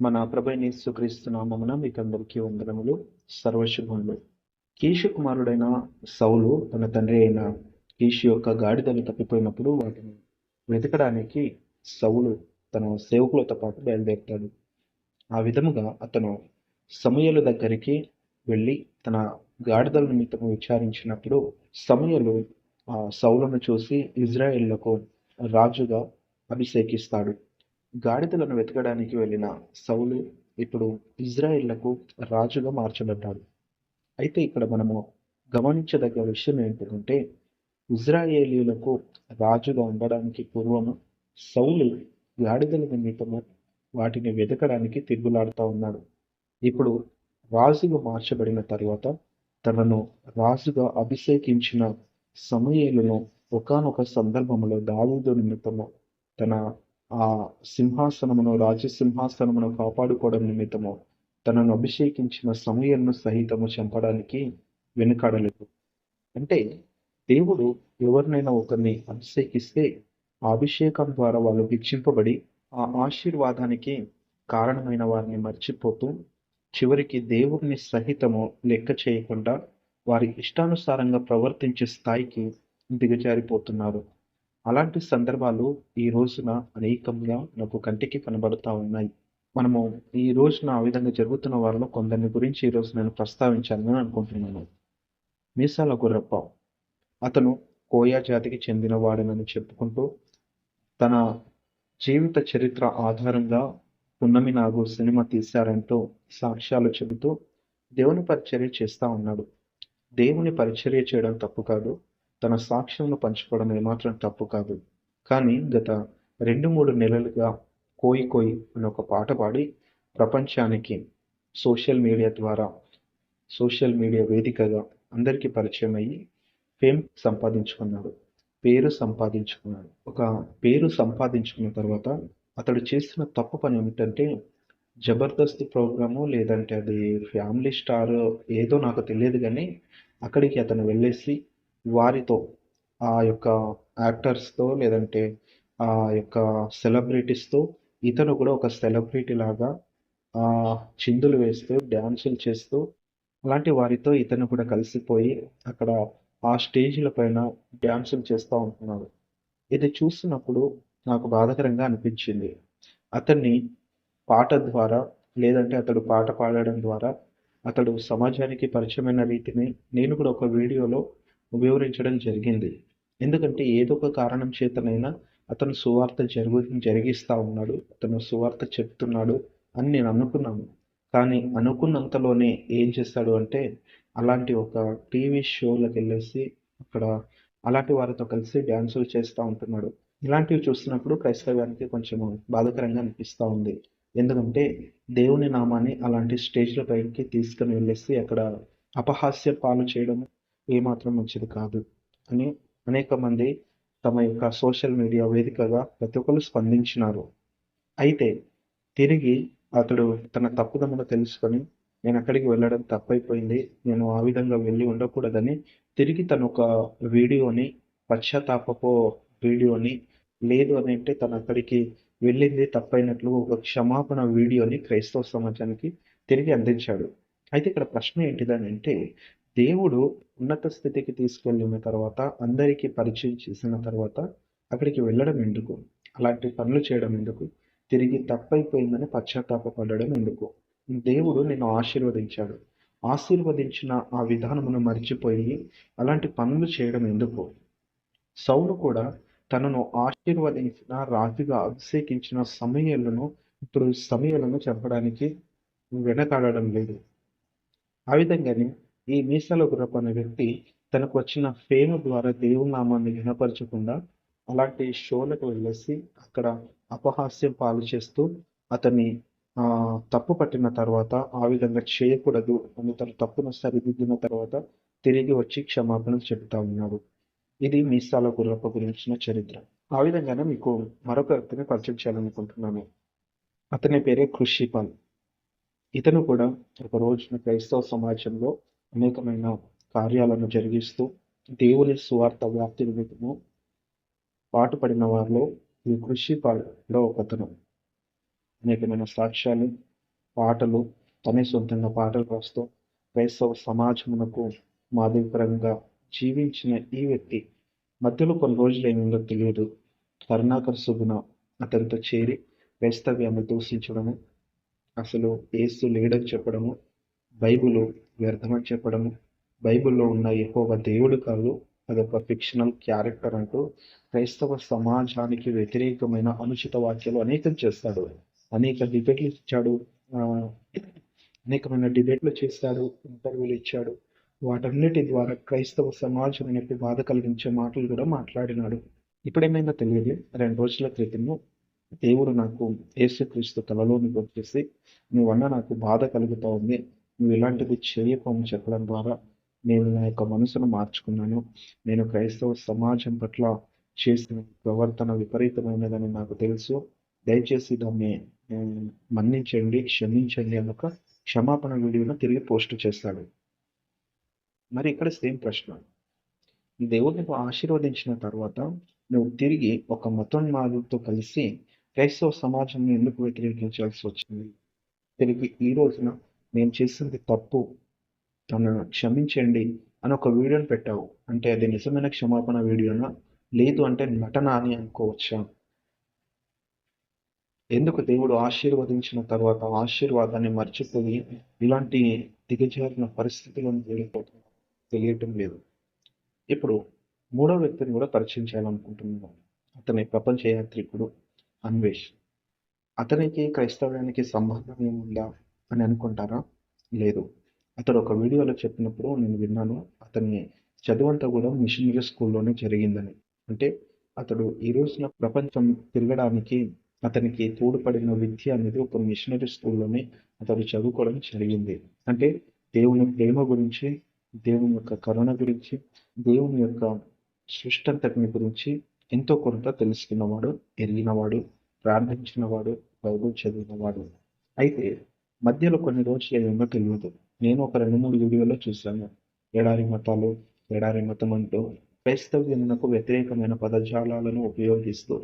మన ప్రభైని సుక్రీస్తునామమున మీకు అందరికీ వందనములు సర్వశుభములు. కీషు కుమారుడైన సౌలు తన తండ్రి అయిన కీషు యొక్క గాడిదలు తప్పిపోయినప్పుడు వాటిని వెతకడానికి సౌలు తన సేవకులతో పాటు బయలుదేరుతాడు. ఆ విధముగా అతను సమయలు దగ్గరికి వెళ్ళి తన గాడిదల నిమిత్తము విచారించినప్పుడు సమయలు ఆ సౌలను చూసి ఇజ్రాయెళ్ళకు రాజుగా అభిషేకిస్తాడు. గాడిదలను వెతకడానికి వెళ్ళిన సౌలు ఇప్పుడు ఇజ్రాయిళ్ళకు రాజుగా మార్చబడ్డాడు. అయితే ఇక్కడ మనము గమనించదగ్గ విషయం ఏంటంటే ఇజ్రాయేలీలకు రాజుగా ఉండడానికి పూర్వము సౌలు గాడిదల నిమిత్తము వాటిని వెతకడానికి తిరుగులాడుతూ ఉన్నాడు. ఇప్పుడు రాజుగా మార్చబడిన తర్వాత తనను రాజుగా అభిషేకించిన సమయలను ఒకనొక సందర్భంలో దావీదు నిమిత్తము తన ఆ సింహాసనమును రాజసింహాసనమును కాపాడుకోవడం నిమిత్తము తనను అభిషేకించిన సమయను సహితము చంపడానికి వెనుకాడలేదు. అంటే దేవుడు ఎవరినైనా ఒకరిని అభిషేకిస్తే ఆ అభిషేకం ద్వారా వాళ్ళు వీక్షింపబడి ఆ ఆశీర్వాదానికి కారణమైన వారిని మర్చిపోతూ చివరికి దేవుడిని సహితము లెక్క చేయకుండా వారి ఇష్టానుసారంగా ప్రవర్తించే స్థాయికి దిగజారిపోతున్నారు. అలాంటి సందర్భాలు ఈ రోజున అనేకంగా నాకు కంటికి కనబడుతూ ఉన్నాయి. మనము ఈ రోజున ఆ విధంగా జరుగుతున్న వారిలో కొందరిని గురించి ఈ రోజు నేను ప్రస్తావించాలని అనుకుంటున్నాను. మీసాల గుర్రప్ప. అతను కోయా జాతికి చెందినవాడనని చెప్పుకుంటూ తన జీవిత చరిత్ర ఆధారంగా పున్నమి నాగు సినిమా తీశారంటూ సాక్ష్యాలు చెబుతూ దేవుని పరిచర్య చేస్తూ ఉన్నాడు. దేవుని పరిచర్య చేయడం తప్పు కాదు. తన సాక్ష్యంను పంచుకోవడం ఏమాత్రం తప్పు కాదు. కానీ గత రెండు మూడు నెలలుగా కోయి కోయి అనే ఒక పాట పాడి ప్రపంచానికి సోషల్ మీడియా ద్వారా సోషల్ మీడియా వేదికగా అందరికీ పరిచయం అయ్యి ఫేమ్ సంపాదించుకున్నాడు. పేరు సంపాదించుకున్నాడు. ఒక పేరు సంపాదించుకున్న తర్వాత అతడు చేసిన తప్పు పని ఏమిటంటే జబర్దస్త్ ప్రోగ్రాము లేదంటే అది ఫ్యామిలీ స్టార్ ఏదో నాకు తెలియదు కానీ అక్కడికి అతను వెళ్ళేసి వారితో ఆ యొక్క యాక్టర్స్తో లేదంటే ఆ యొక్క సెలబ్రిటీస్తో ఇతను కూడా ఒక సెలబ్రిటీ లాగా చిందులు వేస్తూ డ్యాన్సులు చేస్తూ అలాంటి వారితో ఇతను కూడా కలిసిపోయి అక్కడ ఆ స్టేజ్ల పైన డ్యాన్సులు చేస్తూ ఉంటున్నాడు. ఇది చూస్తున్నప్పుడు నాకు బాధాకరంగా అనిపించింది. అతన్ని పాట ద్వారా లేదంటే అతడు పాట పాడడం ద్వారా అతడు సమాజానికి పరిచయమైన రీతిని నేను కూడా ఒక వీడియోలో వివరించడం జరిగింది. ఎందుకంటే ఏదో ఒక కారణం చేతనైనా అతను సువార్త జరుగు జరిగిస్తూ ఉన్నాడు అతను సువార్త చెప్తున్నాడు అని నేను అనుకున్నాను. కానీ అనుకున్నంతలోనే ఏం చేస్తాడు అంటే అలాంటి ఒక టీవీ షోలకు వెళ్ళేసి అక్కడ అలాంటి వారితో కలిసి డ్యాన్సులు చేస్తూ ఉంటున్నాడు. ఇలాంటివి చూస్తున్నప్పుడు క్రైస్తవానికి కొంచెం బాధాకరంగా అనిపిస్తూ ఉంది. ఎందుకంటే దేవుని నామాన్ని అలాంటి స్టేజ్ల పైకి తీసుకుని వెళ్ళేసి అక్కడ అపహాస్య పాలు చేయడం ఏమాత్రం మంచిది కాదు అని అనేక మంది తమ యొక్క సోషల్ మీడియా వేదికగా ప్రతి ఒక్కరు స్పందించినారు. అయితే తిరిగి అతడు తన తప్పుదమ్మను తెలుసుకొని నేను అక్కడికి వెళ్ళడం తప్పైపోయింది. నేను ఆ విధంగా వెళ్ళి ఉండకూడదని తిరిగి తను ఒక వీడియోని పశ్చాత్తాపపు వీడియోని లేదు అని అంటే తను అక్కడికి వెళ్ళింది తప్పైనట్లు ఒక క్షమాపణ వీడియోని క్రైస్తవ సమాజానికి తిరిగి అందించాడు. అయితే ఇక్కడ ప్రశ్న ఏంటిదని అంటే దేవుడు ఉన్నత స్థితికి తీసుకెళ్ళిన తర్వాత అందరికీ పరిచయం చేసిన తర్వాత అక్కడికి వెళ్ళడం ఎందుకు? అలాంటి పనులు చేయడం ఎందుకు? తిరిగి తప్పైపోయిందని పశ్చాత్తాపడడం ఎందుకు? దేవుడు నిన్ను ఆశీర్వదించాడు. ఆశీర్వదించిన ఆ విధానమును మర్చిపోయి అలాంటి పనులు చేయడం ఎందుకు? సౌలు కూడా తనను ఆశీర్వదించిన రాజుగా అభిషేకించిన సమయాలను ఇప్పుడు సమయాలను చెప్పడానికి వెనకాడడం లేదు. ఆ విధంగానే ఈ మీసాల గురపు అనే వ్యక్తి తనకు వచ్చిన ఫేమ్ ద్వారా దేవుని నామాన్ని వినపరచకుండా అలాంటి షోలకు వెళ్ళేసి అక్కడ అపహాస్యం పాలు చేస్తూ అతన్ని తప్పు పట్టిన తర్వాత ఆ విధంగా చేయకూడదు అని తన తప్పును సరిదిద్దిన తర్వాత తిరిగి వచ్చి క్షమాపణలు చెబుతా ఉన్నాడు. ఇది మీసాల గుర్రప్ప గురించిన చరిత్ర. ఆ విధంగానే మీకు మరొక వ్యక్తిని పరిచయం చేయాలనుకుంటున్నాను. అతని పేరే కృషిపాల్. ఇతను కూడా ఒక రోజున క్రైస్తవ సమాజంలో అనేకమైన కార్యాలను జరిగిస్తూ దేవుని స్వార్థ వ్యాప్తి నిమిత్తము పాటుపడిన వారిలో ఈ కృషి పాలో ఒకతను. అనేకమైన సాక్ష్యాలు పాటలు తనే సొంతంగా పాటలు రాస్తూ క్రైస్తవ సమాజమునకు మాదిరికరంగా జీవించిన ఈ వ్యక్తి మధ్యలో కొన్ని రోజులు ఏమైందో తెలియదు. కరుణాకర్ సుగుణ అతనితో చేరి క్రైస్తవ్యాన్ని దూషించడము అసలు ఏసు లేడని చెప్పడము బైబుల్ వ్యర్థమని చెప్పడము? బైబిల్లో ఉన్న ఎక్కువ దేవుడు కాదు అదొక ఫిక్షనల్ క్యారెక్టర్ అంటూ క్రైస్తవ సమాజానికి వ్యతిరేకమైన అనుచిత వాక్యాలు అనేకం చేస్తాడు. అనేక డిబేట్లు ఇచ్చాడు. అనేకమైన డిబేట్లు చేశాడు ఇంటర్వ్యూలు ఇచ్చాడు. వాటన్నిటి ద్వారా క్రైస్తవ సమాజానికి బాధ కలిగించే మాటలు కూడా మాట్లాడినాడు. ఇప్పుడేమైందో తెలియదు. రెండు రోజుల క్రితము దేవుడు నాకు యేసుక్రీస్తు తలలోనికి వచ్చేసి నువ్వన్న నాకు బాధ కలుగుతూ ఉంది. నువ్వు ఇలాంటిది చేయకమని చెప్పడం ద్వారా నేను నా యొక్క మనసును మార్చుకున్నాను. నేను క్రైస్తవ సమాజం పట్ల చేసిన ప్రవర్తన విపరీతమైనదని నాకు తెలుసు. దయచేసి దాన్ని మన్నించండి క్షమించండి అని ఒక క్షమాపణ వీడియోను తిరిగి పోస్ట్ చేస్తాడు. మరి ఇక్కడ సేమ్ ప్రశ్న. దేవుడు నువ్వు ఆశీర్వదించిన తర్వాత నువ్వు తిరిగి ఒక మతోన్మాదులతో కలిసి క్రైస్తవ సమాజాన్ని ఎందుకు వ్యతిరేకించాల్సి వచ్చింది? తిరిగి ఈ రోజున నేను చేసింది తప్పు. నన్ను క్షమించండి అని ఒక వీడియోని పెట్టావు. అంటే అది నిజమైన క్షమాపణ వీడియోనా? లేదు అంటే నటన అని అనుకోవచ్చా? ఎందుకు దేవుడు ఆశీర్వదించిన తర్వాత ఆశీర్వాదాన్ని మర్చిపోయి ఇలాంటి దిగజారిన పరిస్థితులను వెళ్ళిపోతున్నా తెలియటం లేదు. ఇప్పుడు మూడో వ్యక్తిని కూడా పరిచయం చేయాలనుకుంటున్నాను అతని ప్రపంచ యాత్రికుడు అన్వేష్. అతనికి క్రైస్తవ్యానికి సంబంధం ఏముందా? అని అనుకుంటారా? లేదు. అతడు ఒక వీడియోలో చెప్పినప్పుడు నేను విన్నాను అతని చదువంతా కూడా మిషనరీ స్కూల్లోనే జరిగిందని. అంటే అతడు ఈ రోజున ప్రపంచం తిరగడానికి అతనికి తోడ్పడిన విద్య అనేది ఒక మిషనరీ స్కూల్లోనే అతడు చదువుకోవడం జరిగింది. అంటే దేవుని ప్రేమ గురించి దేవుని యొక్క కరుణ గురించి దేవుని యొక్క సృష్టంతటిని గురించి ఎంతో కొంత తెలుసుకున్నవాడు ఎరిగినవాడు ప్రార్థించినవాడు బైబుల్ చదివినవాడు. అయితే మధ్యలో కొన్ని రోజులు ఏదో తెలియదు. నేను ఒక రెండు మూడు వీడియోలో చూశాను. ఎడారి మతాలు ఎడారి మతం అంటూ క్రైస్తవ్యమునకు వ్యతిరేకమైన పదజాలాలను ఉపయోగిస్తూ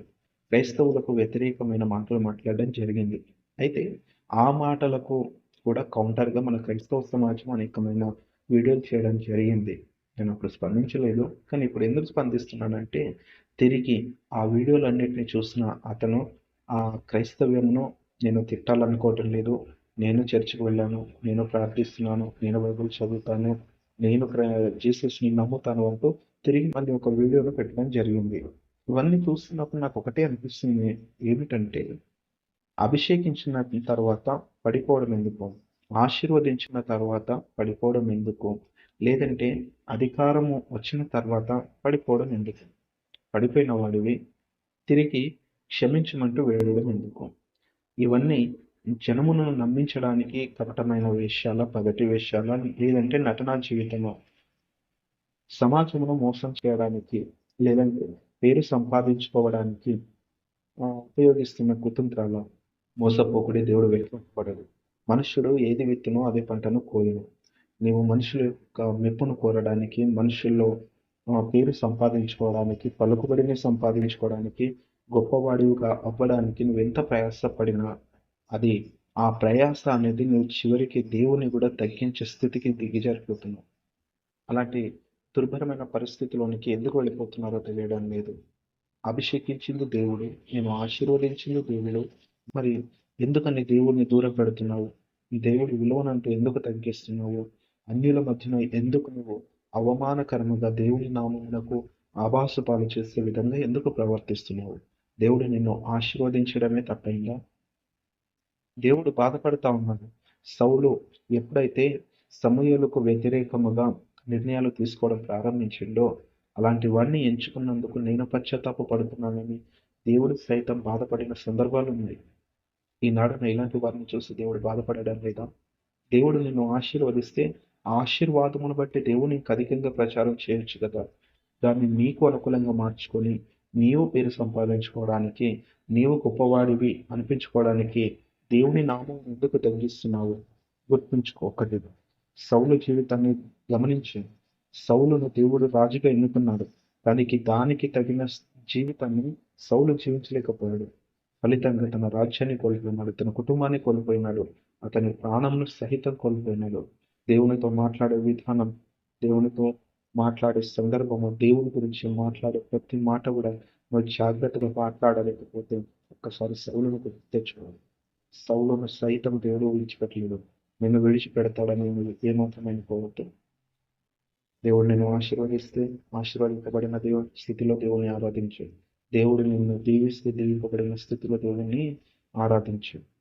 క్రైస్తవులకు వ్యతిరేకమైన మాటలు మాట్లాడడం జరిగింది. అయితే ఆ మాటలకు కూడా కౌంటర్గా మన క్రైస్తవ సమాజం అనేకమైన వీడియోలు చేయడం జరిగింది. నేను అప్పుడు స్పందించలేదు. కానీ ఇప్పుడు ఎందుకు స్పందిస్తున్నానంటే తిరిగి ఆ వీడియోలన్నింటినీ చూసిన అతను ఆ క్రైస్తవ్యమును నేను తిట్టాలనుకోవటం లేదు. నేను చర్చికి వెళ్ళాను నేను ప్రార్థిస్తున్నాను నేను బైబుల్ చదువుతాను నేను జీసస్ని నమ్ముతాను అంటూ తిరిగి మళ్ళీ ఒక వీడియోలో పెట్టడం జరిగింది. ఇవన్నీ చూస్తున్నప్పుడు నాకు ఒకటే అనిపిస్తుంది ఏమిటంటే అభిషేకించిన తర్వాత పడిపోవడం ఎందుకు? ఆశీర్వదించిన తర్వాత పడిపోవడం ఎందుకు? లేదంటే అధికారము వచ్చిన తర్వాత పడిపోవడం ఎందుకు? పడిపోయిన వాడివి తిరిగి క్షమించమంటూ వేడడం ఎందుకు? ఇవన్నీ జనమును నమ్మించడానికి కపటమైన వేషాల పగటి వేషాల లేదంటే నటనా జీవితము? సమాజంలో మోసం చేయడానికి లేదంటే పేరు సంపాదించుకోవడానికి ఉపయోగిస్తున్న కుతంత్రాల మోసపోకుడి దేవుడు వెతుకుపడదు మనుషుడు ఏది విత్తునో అదే పంటను కోయను. నీవు మనుషుల యొక్క మెప్పును కోరడానికి మనుషుల్లో పేరు సంపాదించుకోవడానికి పలుకుబడిని సంపాదించుకోవడానికి గొప్పవాడివిగా అవ్వడానికి నువ్వు ఎంత ప్రయాసపడినా అది ఆ ప్రయాస అనేది నువ్వు చివరికి దేవుని కూడా తగ్గించే స్థితికి దిగజారిపోతున్నావు అలాంటి దుర్భరమైన పరిస్థితిలోనికి ఎందుకు వెళ్ళిపోతున్నారో తెలియడం లేదు. అభిషేకించింది దేవుడు నేను ఆశీర్వదించింది దేవుడు. మరి ఎందుకని దేవుడిని దూరం పెడుతున్నావు? దేవుడి విలువనంటూ ఎందుకు తగ్గిస్తున్నావు? అన్యుల మధ్యన ఎందుకు నువ్వు అవమానకరముగా దేవుని నామములకు ఆభాసపాలు చేసే విధంగా ఎందుకు ప్రవర్తిస్తున్నావు? దేవుడు నిన్ను ఆశీర్వదించడమే తప్పైందా? దేవుడు బాధపడతా ఉన్నాడు. సౌలు ఎప్పుడైతే సమయలకు వ్యతిరేకముగా నిర్ణయాలు తీసుకోవడం ప్రారంభించిండో అలాంటి వాడిని ఎంచుకున్నందుకు నేను పశ్చాత్తాప పడుతున్నానని దేవుడు సైతం బాధపడిన సందర్భాలు ఉన్నాయి. ఈనాడు ఇలాంటి వారిని చూసి దేవుడు బాధపడడం లేదా? దేవుడు నిన్ను ఆశీర్వదిస్తే ఆశీర్వాదమును బట్టి దేవుని అధికంగా ప్రచారం చేయొచ్చు కదా. దాన్ని నీకు అనుకూలంగా మార్చుకొని నీవు పేరు సంపాదించుకోవడానికి నీవు గొప్పవాడివి అనిపించుకోవడానికి దేవుని నామం ఎందుకు తగ్గిస్తున్నావు గుర్తుంచుకో ఒకటి. సౌలు జీవితాన్ని గమనించి. సౌలును దేవుడు రాజుగా ఎన్నుకున్నాడు. దానికి దానికి తగిన జీవితాన్ని సౌలు జీవించలేకపోయాడు. ఫలితంగా తన రాజ్యాన్ని కోల్పోయినాడు. తన కుటుంబాన్ని కోల్పోయినాడు. అతని ప్రాణంను సహితం కోల్పోయినాడు. దేవునితో మాట్లాడే విధానం దేవునితో మాట్లాడే సందర్భము దేవుని గురించి మాట్లాడే ప్రతి మాట కూడా నువ్వు జాగ్రత్తగా మాట్లాడలేకపోతే ఒక్కసారి సౌలను గుర్తు తెచ్చుకోవాలి. సౌలను సైతం దేవుడు విడిచిపెట్టలేడు నిన్ను విడిచిపెడతాడని ఏమాత్రమైన ఏమాత్రం అనుకోవద్దు దేవుడు నిన్ను ఆశీర్వదిస్తే ఆశీర్వదింపబడిన దేవుడి స్థితిలో దేవుని ఆరాధించు. దేవుడు నిన్ను దీవిస్తే దీవింపబడిన స్థితిలో దేవుడిని ఆరాధించు.